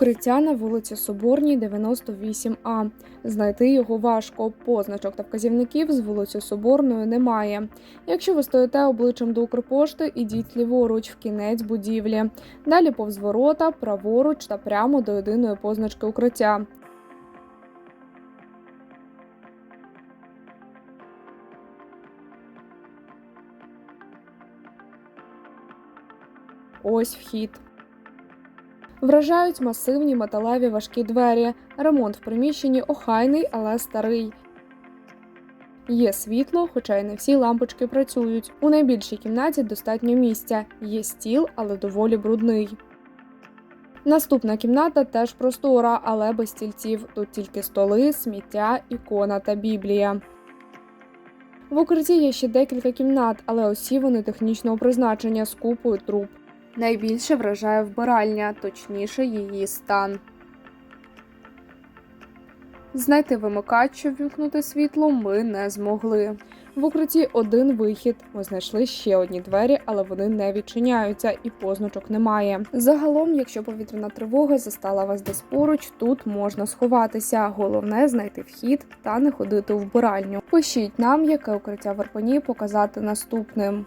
Укриття на вулиці Соборній, 98А. Знайти його важко. Позначок та вказівників з вулиці Соборної немає. Якщо ви стоїте обличчям до Укрпошти, ідіть ліворуч в кінець будівлі. Далі повз ворота, праворуч та прямо до єдиної позначки укриття. Ось вхід. Вражають масивні металеві важкі двері. Ремонт в приміщенні охайний, але старий. Є світло, хоча й не всі лампочки працюють. У найбільшій кімнаті достатньо місця. Є стіл, але доволі брудний. Наступна кімната теж простора, але без стільців. Тут тільки столи, сміття, ікона та біблія. В укритті є ще декілька кімнат, але усі вони технічного призначення з купою труб. Найбільше вражає вбиральня, точніше її стан. Знайти вимикач, щоб вімкнути світло, ми не змогли. В укритті один вихід. Ми знайшли ще одні двері, але вони не відчиняються і позначок немає. Загалом, якщо повітряна тривога застала вас десь поруч, тут можна сховатися. Головне знайти вхід та не ходити у вбиральню. Пишіть нам, яке укриття в Ірпені показати наступним.